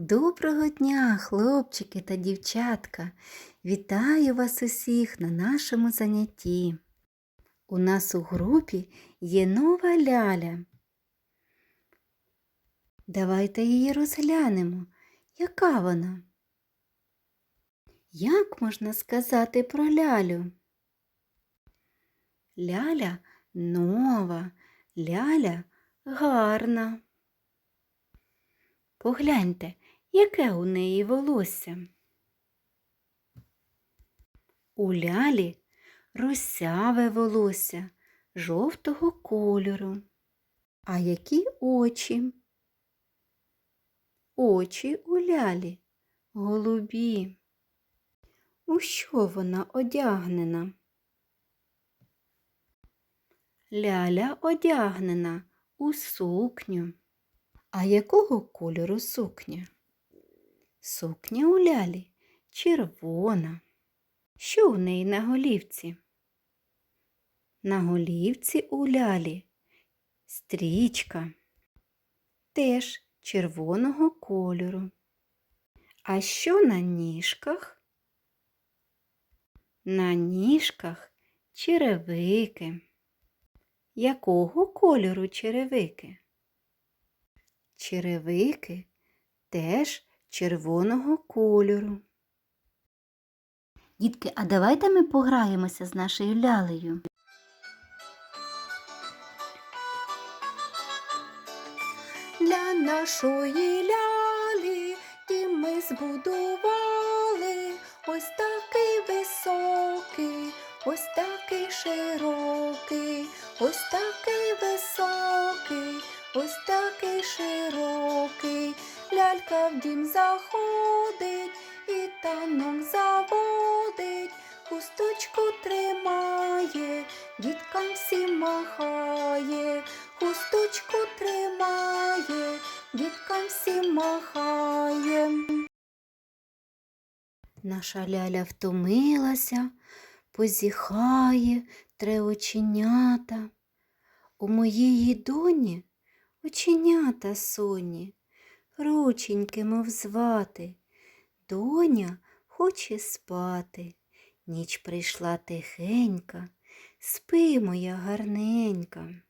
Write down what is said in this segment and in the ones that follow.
Доброго дня, хлопчики та дівчатка! Вітаю вас усіх на нашому занятті. У нас у групі є нова ляля. Давайте її розглянемо. Яка вона? Як можна сказати про лялю? Ляля нова, ляля гарна. Погляньте, яке у неї волосся. У лялі русяве волосся жовтого кольору. А які очі? Очі у лялі голубі. У що вона одягнена? Ляля одягнена у сукню. А якого кольору сукня? Сукня у лялі червона. Що у неї на голівці? На голівці у лялі стрічка. Теж червоного кольору. А що на ніжках? На ніжках черевики. Якого кольору черевики? Черевики теж червоного кольору. Дітки, а давайте ми пограємося з нашою лялею. Для нашої лялі дім ми збудували, ось такий високий, ось такий широкий, ось такий високий, ось такий. Лялька в дім заходить і танок заводить, хусточку тримає, діткам всім махає, хусточку тримає, діткам всім махає. Наша ляля втомилася, позіхає, тре оченята. У моєї доні оченята соні, рученьки мов звати. Доня хоче спати. Ніч прийшла тихенька, спи моя гарненька.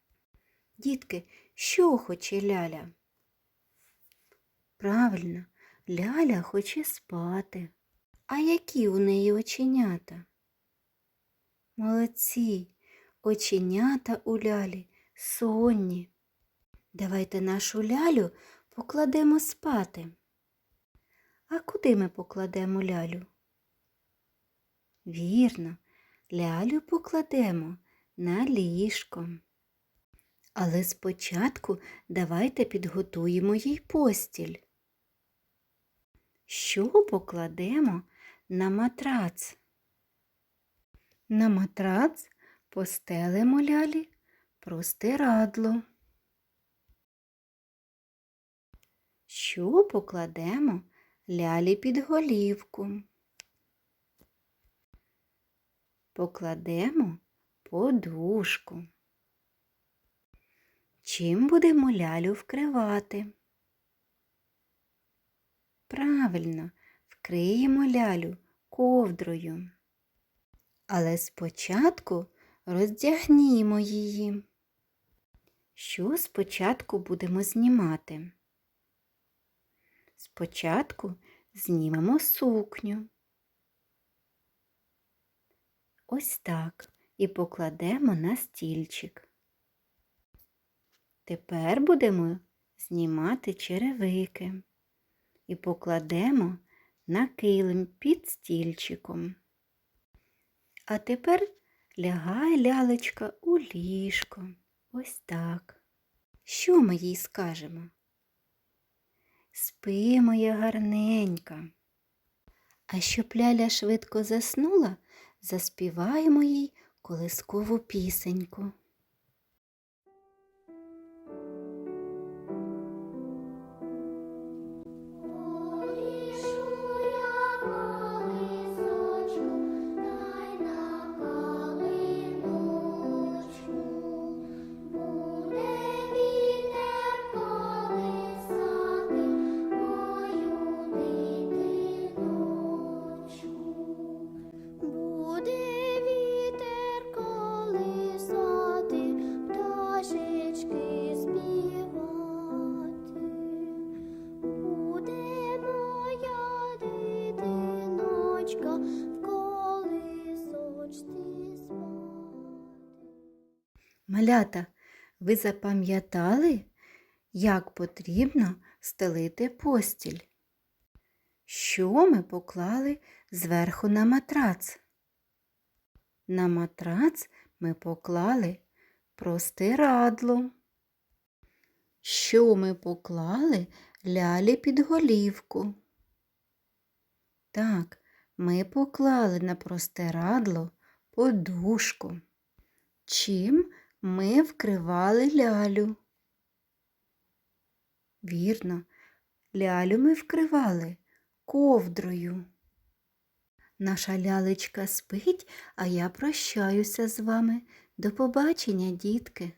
Дітки, що хоче ляля? Правильно, ляля хоче спати. А які у неї оченята? Молодці, оченята у лялі сонні. Давайте нашу лялю покладемо спати. А куди ми покладемо лялю? Вірно, лялю покладемо на ліжко. Але спочатку давайте підготуємо їй постіль. Що покладемо на матрац? На матрац постелимо лялі простирадло. Що покладемо лялі під голівку? Покладемо подушку. Чим будемо лялю вкривати? Правильно, вкриємо лялю ковдрою. Але спочатку роздягнімо її. Що спочатку будемо знімати? Спочатку знімемо сукню. Ось так і покладемо на стільчик. Тепер будемо знімати черевики і покладемо на килим під стільчиком. А тепер лягай лялечка у ліжко. Ось так. Що ми їй скажемо? Спи, моя гарненька. А щоб ляля швидко заснула, заспіваємо їй колискову пісеньку. Малята, ви запам'ятали, як потрібно стелити постіль? Що ми поклали зверху на матрац? На матрац ми поклали простирадло. Що ми поклали лялі під голівку? Так, ми поклали на простирадло подушку. Чим ми вкривали лялю? Вірно, лялю ми вкривали ковдрою. Наша лялечка спить, а я прощаюся з вами. До побачення, дітки.